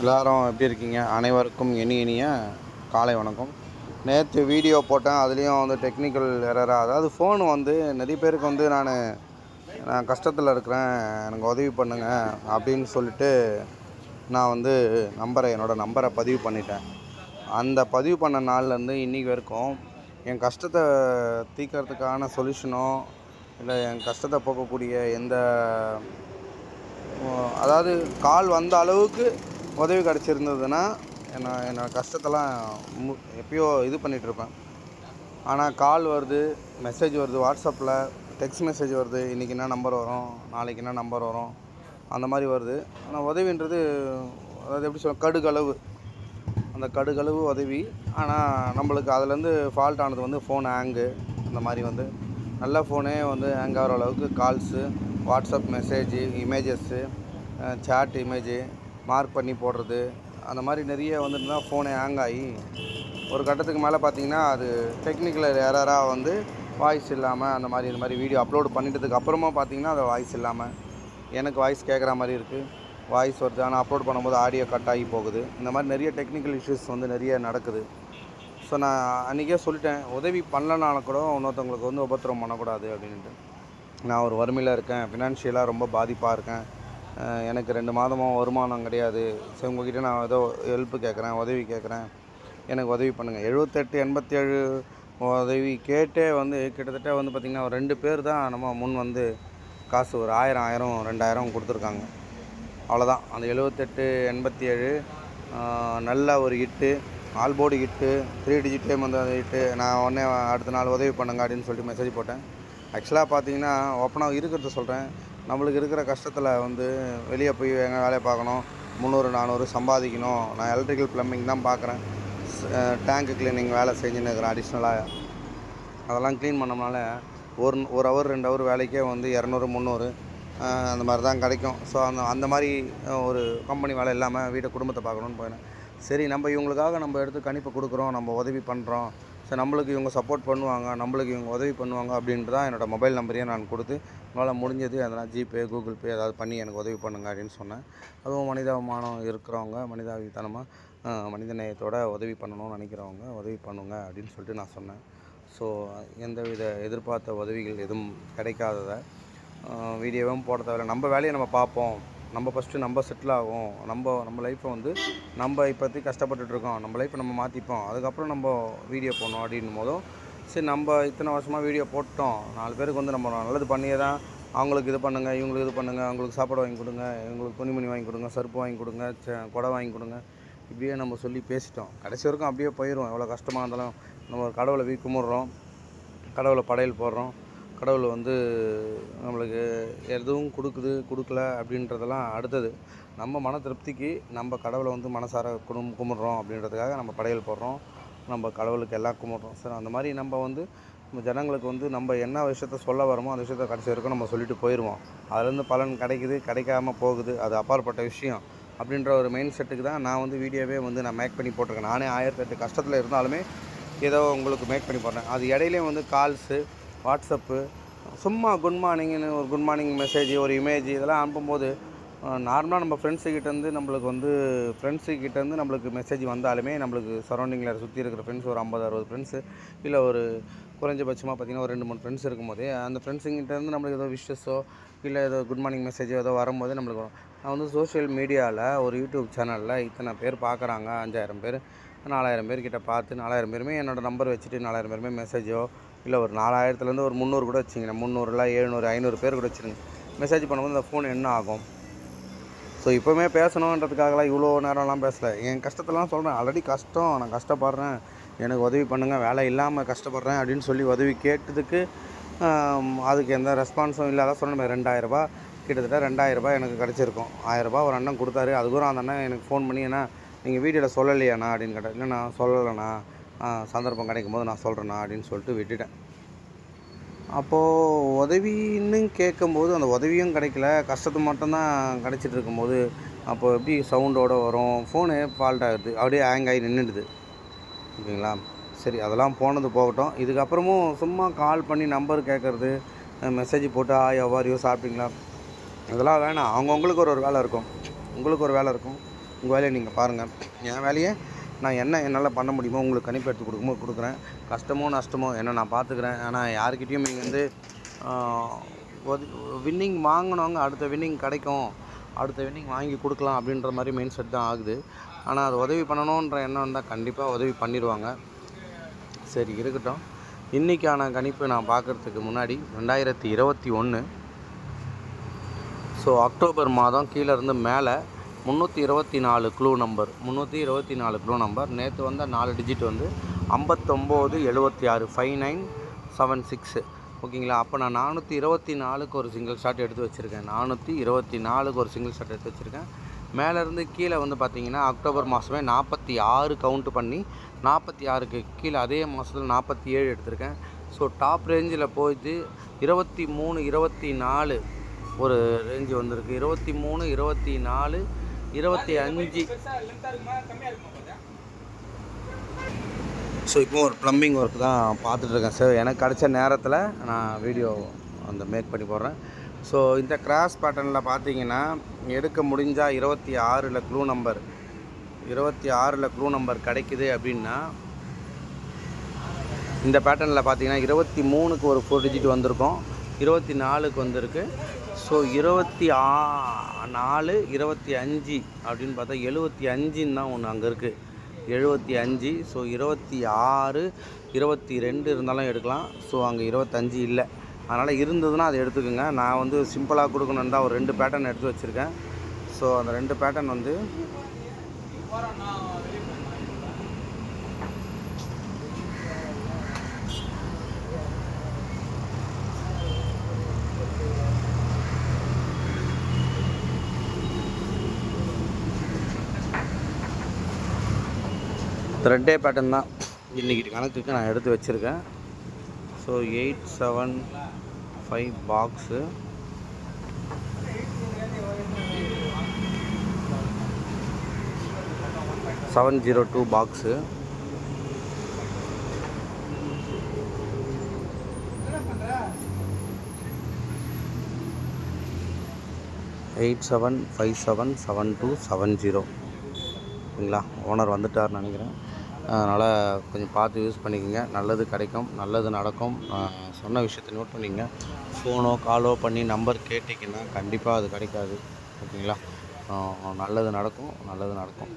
எல்லாரும் எப்படி இருக்கீங்க? அனைவருக்கும் இனி இனிய காலை வணக்கம். நேற்று வீடியோ போட்டேன். அதுலேயும் வந்து டெக்னிக்கல் எரராக அதாவது ஃபோன் வந்து நிறைய பேருக்கு வந்து நான் நான் கஷ்டத்தில் இருக்கிறேன். எனக்கு உதவி பண்ணுங்கள் அப்படின்னு சொல்லிட்டு நான் வந்து நம்பரை என்னோடய நம்பரை பதிவு பண்ணிட்டேன். அந்த பதிவு பண்ண நாள்லேருந்து இன்றைக்கி வரைக்கும் என் கஷ்டத்தை தீர்க்கறதுக்கான சொல்யூஷனோ இல்லை என் கஷ்டத்தை போக்கக்கூடிய எந்த அதாவது கால் வந்த அளவுக்கு உதவி கிடச்சிருந்ததுன்னா என்ன என்னோடய கஷ்டத்தெல்லாம் மு எப்பயோ இது பண்ணிகிட்ருப்பேன் ஆனால் கால் வருது மெசேஜ் வருது வாட்ஸ்அப்பில் டெக்ஸ்ட் மெசேஜ் வருது இன்றைக்கி என்ன நம்பர் வரும் நாளைக்கு என்ன நம்பர் வரும் அந்த மாதிரி வருது. ஆனால் உதவின்றது அதாவது எப்படி சொல்ல கடுகளவு. அந்த கடுகளவு உதவி. ஆனால் நம்மளுக்கு அதுலேருந்து ஃபால்ட் ஆனது வந்து ஃபோன் ஹேங்கு அந்த மாதிரி வந்து. நல்ல ஃபோனே வந்து ஹேங் ஆகிற அளவுக்கு calls WhatsApp message images chat image mark பண்ணி போடுறது. அந்த மாதிரி நிறைய வந்துட்டுனா ஃபோனை ஃபோனே ஹேங் ஆகி ஒரு கட்டத்துக்கு மேலே பார்த்தீங்கன்னா அது டெக்னிக்கல் எரராக வந்து வாய்ஸ் இல்லாமல் அந்த மாதிரி இந்த மாதிரி வீடியோ அப்லோடு பண்ணிட்டதுக்கு அப்புறமா பார்த்தீங்கன்னா அது வாய்ஸ் இல்லாமல் எனக்கு வாய்ஸ் கேட்குற மாதிரி இருக்குது வாய்ஸ் வருது. ஆனால் அப்லோட் பண்ணும்போது ஆடியோ கட் ஆகி போகுது. இந்த மாதிரி நிறைய டெக்னிக்கல் இஷ்யூஸ் வந்து நிறைய நடக்குது. ஸோ நான் அன்றைக்கே சொல்லிட்டேன் உதவி பண்ணலனால கூட இன்னொருத்தவங்களுக்கு வந்து உபத்திரம் பண்ணக்கூடாது அப்படின்ட்டு நான் ஒரு வறுமையில் இருக்கேன். ஃபினான்ஷியலாக ரொம்ப பாதிப்பாக இருக்கேன். எனக்கு ரெண்டு மாதமாக வருமானம் கிடையாது. சரி உங்ககிட்ட நான் ஏதோ ஹெல்ப்பு கேட்குறேன் உதவி கேட்குறேன். எனக்கு உதவி பண்ணுங்கள் எழுபத்தெட்டு எண்பத்தேழு உதவி கேட்டே வந்து கிட்டத்தட்ட வந்து பார்த்திங்கன்னா ஒரு ரெண்டு பேர் தான் நம்ம முன் வந்து காசு ஒரு ஆயிரம் ஆயிரம் ரெண்டாயிரம் கொடுத்துருக்காங்க. அவ்வளோதான் அந்த எழுபத்தெட்டு எண்பத்தி ஏழு நல்ல ஒரு ஹிட்டு ஆல்போர்டு ஹிட்டு த்ரீ டிஜிட் டைம் வந்து அந்த ஹிட்டு நான் உடனே அடுத்த நாள் உதவி பண்ணுங்க அப்படின்னு சொல்லிட்டு மெசேஜ் போட்டேன். ஆக்சுவலாக பார்த்தீங்கன்னா ஓப்பனாக இருக்கிறத சொல்கிறேன் நம்மளுக்கு இருக்கிற கஷ்டத்தில் வந்து வெளியே போய் எங்கள் வேலையை பார்க்கணும் முந்நூறு நானூறு சம்பாதிக்கணும். நான் எலக்ட்ரிக்கல் ப்ளம்பிங் தான் பார்க்குறேன். டேங்க்கு க்ளீனிங் வேலை செஞ்சுன்னு இருக்கிறேன் அடிஷ்னலாக அதெல்லாம் க்ளீன் பண்ணோம்னால ஒரு ஒரு ஹவர் ரெண்டு ஹவர் வேலைக்கே வந்து இரநூறு முந்நூறு அந்த மாதிரி தான் கிடைக்கும். ஸோ அந்த அந்த மாதிரி ஒரு கம்பெனி வேலை இல்லாமல் வீட்டை குடும்பத்தை பார்க்கணுன்னு போயினேன் சரி நம்ம இவங்களுக்காக நம்ம எடுத்து கணிப்பை கொடுக்குறோம் நம்ம உதவி பண்ணுறோம் ஸோ நம்மளுக்கு இவங்க சப்போர்ட் பண்ணுவாங்க நம்மளுக்கு இவங்க உதவி பண்ணுவாங்க அப்படின்ட்டு தான் என்னோடய மொபைல் நம்பரையே நான் கொடுத்து உங்களால் முடிஞ்சது அதெல்லாம் ஜிபே கூகுள் பே ஏதாவது பண்ணி எனக்கு உதவி பண்ணுங்க அப்படின்னு சொன்னேன். அதுவும் மனிதாபிமானம் இருக்கிறவங்க மனிதாபித்தனமாக மனிதநேயத்தோட உதவி பண்ணணும்னு நினைக்கிறவங்க உதவி பண்ணுங்க அப்படின்னு சொல்லிட்டு நான் சொன்னேன். ஸோ எந்தவித எதிர்பார்த்த உதவிகள் எதுவும் கிடைக்காததை வீடியோவும் போட தேவையில்ல. நம்ம வேலையை நம்ம பார்ப்போம். நம்ம ஃபஸ்ட்டு நம்ம செட்டில் ஆகும். நம்ம நம்ம லைஃப்பை வந்து நம்ம இப்போதைக்கு கஷ்டப்பட்டுட்டு இருக்கோம். நம்ம லைஃப்பை நம்ம மாற்றிப்போம் அதுக்கப்புறம் நம்ம வீடியோ போடணும் அப்படின்னும் போதும் சரி நம்ம இத்தனை வருஷமாக வீடியோ போட்டோம். நாலு பேருக்கு வந்து நம்ம நல்லது பண்ணியே தான் அவங்களுக்கு இது பண்ணுங்கள் இவங்களுக்கு இது பண்ணுங்கள் அவங்களுக்கு சாப்பாடு வாங்கி கொடுங்க இவங்களுக்கு துணிமணி வாங்கி கொடுங்க செருப்பு வாங்கி கொடுங்க ச- குடை வாங்கி கொடுங்க. இப்படியே நம்ம சொல்லி பேசிட்டோம். கடைசி வரைக்கும் அப்படியே போயிடும் எவ்வளோ கஷ்டமாக இருந்தாலும் நம்ம ஒரு கடவுளை வீ கும்பிட்றோம். கடவுளை படையல் போடுறோம். கடவுள் வந்து நம்மளுக்கு எதுவும் கொடுக்குது கொடுக்கல அப்படின்றதெல்லாம் அடுத்தது. நம்ம மன திருப்திக்கு நம்ம கடவுளை வந்து மனசார குடும் கும்பிட்றோம் அப்படின்றதுக்காக நம்ம படையல் போடுறோம். நம்ம கடவுளுக்கு எல்லாம் கும்பிட்றோம். சார் அந்த மாதிரி நம்ம வந்து நம்ம ஜனங்களுக்கு வந்து நம்ம என்ன விஷயத்த சொல்ல வரோமோ அந்த விஷயத்த கடைசி வரைக்கும் நம்ம சொல்லிட்டு போயிடுவோம் அதுலேருந்து பலன் கிடைக்குது கிடைக்காம போகுது. அது அப்பாற்பட்ட விஷயம். அப்படின்ற ஒரு மைண்ட் செட்டுக்கு தான் நான் வந்து வீடியோவே வந்து நான் மேக் பண்ணி போட்டிருக்கேன். நானே ஆயிரத்தெட்டு கஷ்டத்தில் இருந்தாலுமே ஏதோ உங்களுக்கு மேக் பண்ணி போடுறேன். அது இடையிலே வந்து கால்ஸு வாட்ஸ்அப்பு சும்மா குட் மார்னிங்னு ஒரு குட் மார்னிங் மெசேஜ் ஒரு இமேஜ் இதெல்லாம் அனுப்பும்போது நார்மலாக நம்ம ஃப்ரெண்ட்ஸுக்கிட்டேருந்து நம்மளுக்கு வந்து ஃப்ரெண்ட்ஸுக்கிட்டேருந்து நம்மளுக்கு மெசேஜ் வந்தாலுமே நம்மளுக்கு சரௌண்டிங்கில் சுற்றி இருக்கிற ஃப்ரெண்ட்ஸ் ஒரு ஐம்பது அறுபது ஃப்ரெண்ட்ஸு இல்லை ஒரு குறைஞ்சபட்சமாக பார்த்திங்கன்னா ஒரு ரெண்டு மூணு ஃப்ரெண்ட்ஸ் இருக்கும்போதே அந்த ஃப்ரெண்ட்ஸுங்கிட்டேருந்து நம்மளுக்கு ஏதோ விஷஸோ இல்லை ஏதோ குட் மார்னிங் மெசேஜோ ஏதோ வரும்போது நம்மளுக்கு வரும். நான் வந்து சோஷியல் மீடியாவில் ஒரு யூடியூப் சேனலில் இத்தனை பேர் பார்க்குறாங்க அஞ்சாயிரம் பேர் நாலாயிரம் பேர்கிட்ட பார்த்து நாலாயிரம் பேருமே என்னோடய நம்பர் வச்சுட்டு நாலாயிரம் பேருமே மெசேஜோ இல்லை ஒரு நாலாயிரத்துலேருந்து ஒரு முந்நூறு கூட வச்சுங்க முந்நூறுல எழுநூறு ஐநூறு பேர் கூட வச்சுருங்க. மெசேஜ் பண்ணும்போது அந்த ஃபோன் என்ன ஆகும்? ஸோ இப்போவுமே பேசணுன்றதுக்காகலாம் இவ்வளோ நேரம்லாம் பேசலை. என் கஷ்டத்தெல்லாம் சொல்கிறேன் ஆல்ரெடி கஷ்டம். நான் கஷ்டப்படுறேன். எனக்கு உதவி பண்ணுங்கள் வேலை இல்லாமல் கஷ்டப்படுறேன் அப்படின்னு சொல்லி உதவி கேட்டதுக்கு அதுக்கு எந்த ரெஸ்பான்ஸும் இல்லாத சொன்னேன் ரெண்டாயிரரூபா. கிட்டத்தட்ட ரெண்டாயிரரூபா எனக்கு கிடச்சிருக்கும். ஆயிரரூபா ஒரு அண்ணன் கொடுத்தாரு. அது கூட அந்த அண்ணன் எனக்கு ஃபோன் பண்ணி ஏன்னா நீங்கள் வீடியோவில் சொல்லலையாண்ணா? அப்படின்னு கேட்டேன். இல்லை நான் சொல்லலைண்ணா சந்தர்ப்பம் கிடைக்கும் போது நான் சொல்கிறேண்ணா அப்படின்னு சொல்லிட்டு விட்டுட்டேன். அப்போது உதவின்னு கேட்கும்போது அந்த உதவியும் கிடைக்கல. கஷ்டத்து மட்டும்தான் கிடச்சிட்டு இருக்கும்போது அப்போ எப்படி சவுண்டோட வரும்? ஃபோனு ஃபால்ட் ஆகுது. அப்படியே ஹேங் ஆகி நின்றுடுது ஓகேங்களா? சரி அதெல்லாம் போனது போகட்டும். இதுக்கப்புறமும் சும்மா கால் பண்ணி நம்பர் கேட்குறது மெசேஜ் போட்டு ஆ எவ்வாறியோ சாப்பிட்டீங்களா? இதெல்லாம் வேணாம். அவங்கவுங்களுக்கு ஒரு ஒரு வேலை இருக்கும். உங்களுக்கு ஒரு வேலை இருக்கும். உங்கள் வேலையை நீங்கள் பாருங்கள் என் வேலையை நான் என்ன என்னால் பண்ண முடியுமோ உங்களுக்கு கணிப்பு எடுத்து கொடுக்குமோ கொடுக்குறேன். கஷ்டமோ நஷ்டமோ என்ன நான் பார்த்துக்கிறேன். ஆனால் யாருக்கிட்டேயும் நீங்கள் வந்து வின்னிங் வாங்கினவங்க அடுத்த வின்னிங் கிடைக்கும். அடுத்த வின்னிங் வாங்கி கொடுக்கலாம் அப்படின்ற மாதிரி மைண்ட் செட் தான் ஆகுது. ஆனால் அது உதவி பண்ணணுன்ற எண்ணம் இருந்தால் கண்டிப்பாக உதவி பண்ணிடுவாங்க. சரி இருக்கட்டும். இன்றைக்கான கணிப்பு நான் பார்க்குறதுக்கு முன்னாடி ரெண்டாயிரத்தி இருபத்தி ஒன்று ஸோ அக்டோபர் மாதம் கீழே இருந்து மேலே முந்நூற்றி இருபத்தி நாலு க்ளூ நம்பர் முந்நூற்றி இருபத்தி நாலு க்ளூ நம்பர் நேற்று வந்த நாலு டிஜிட் வந்து ஐம்பத்தொம்போது எழுபத்தி ஆறு ஃபைவ் நைன் செவன் சிக்ஸு. ஓகேங்களா? அப்போ நான் நானூற்றி இருபத்தி நாலுக்கு ஒரு சிங்கிள் ஷாட் எடுத்து வச்சுருக்கேன். நானூற்றி இருபத்தி நாலுக்கு ஒரு சிங்கிள் ஷாட் எடுத்து வச்சுருக்கேன். மேலேருந்து கீழே வந்து பார்த்தீங்கன்னா அக்டோபர் மாதமே நாற்பத்தி ஆறு கவுண்ட் பண்ணி நாற்பத்தி ஆறுக்கு கீழே அதே மாதத்தில் நாற்பத்தி ஏழு எடுத்திருக்கேன். ஸோ டாப் ரேஞ்சில் போயிட்டு இருபத்தி மூணு இருபத்தி நாலு ஒரு ரேஞ்சு வந்திருக்கு. இருபத்தி மூணு இருபத்தி நாலு இருபத்தி அஞ்சு. ஸோ இப்போ ஒரு ப்ளம்பிங் ஒர்க் தான் பார்த்துட்ருக்கேன் சார் எனக்கு கிடைச்ச நேரத்தில் நான் வீடியோ அந்த மேக் பண்ணி போடுறேன். ஸோ இந்த கிராஸ் பேட்டர்னில் பார்த்தீங்கன்னா எடுக்க முடிஞ்சால் இருபத்தி ஆறில் க்ளூ நம்பர் இருபத்தி ஆறில் க்ளூ நம்பர் கிடைக்குது அப்படின்னா இந்த பேட்டர்னில் பார்த்தீங்கன்னா இருபத்தி மூணுக்கு ஒரு ஃபோர் டிஜிட் வந்திருக்கும் இருபத்தி நாலுக்கு வந்திருக்கு ஸோ இருபத்தி ஆ நாலு இருபத்தி அஞ்சு அப்படின்னு பார்த்தா எழுபத்தி அஞ்சுன்னு தான் ஒன்று அங்கே இருக்குது எழுபத்தி அஞ்சு ஸோ இருபத்தி ஆறு இருபத்தி ரெண்டு இருந்தாலும் எடுக்கலாம். ஸோ அங்கே இருபத்தஞ்சு இல்லை. அதனால் இருந்ததுன்னா அதை எடுத்துக்கோங்க. நான் வந்து சிம்பிளாக கொடுக்கணுன்னு தான் ஒரு ரெண்டு பேட்டர்ன் எடுத்து வச்சுருக்கேன். ஸோ அந்த ரெண்டு பேட்டர்ன் வந்து ரெண்டே பேட்டர்ன் தான். இன்றைக்கி கணக்குக்கு நான் எடுத்து வச்சுருக்கேன். So eight seven five box seven zero two box eight seven five seven seven two seven zero ஓகேங்களா? ஓனர் வந்துட்டார்னு நினைக்கிறேன். அதனால் கொஞ்சம் பார்த்து யூஸ் பண்ணிக்கோங்க. நல்லது கிடைக்கும் நல்லது நடக்கும். சொன்ன விஷயத்தை நோட் பண்ணிக்கங்க. ஃபோனோ காலோ பண்ணி நம்பர் கேட்டிங்கன்னா கண்டிப்பாக அது கிடைக்காது. ஓகேங்களா? நல்லது நடக்கும் நல்லது நடக்கும்.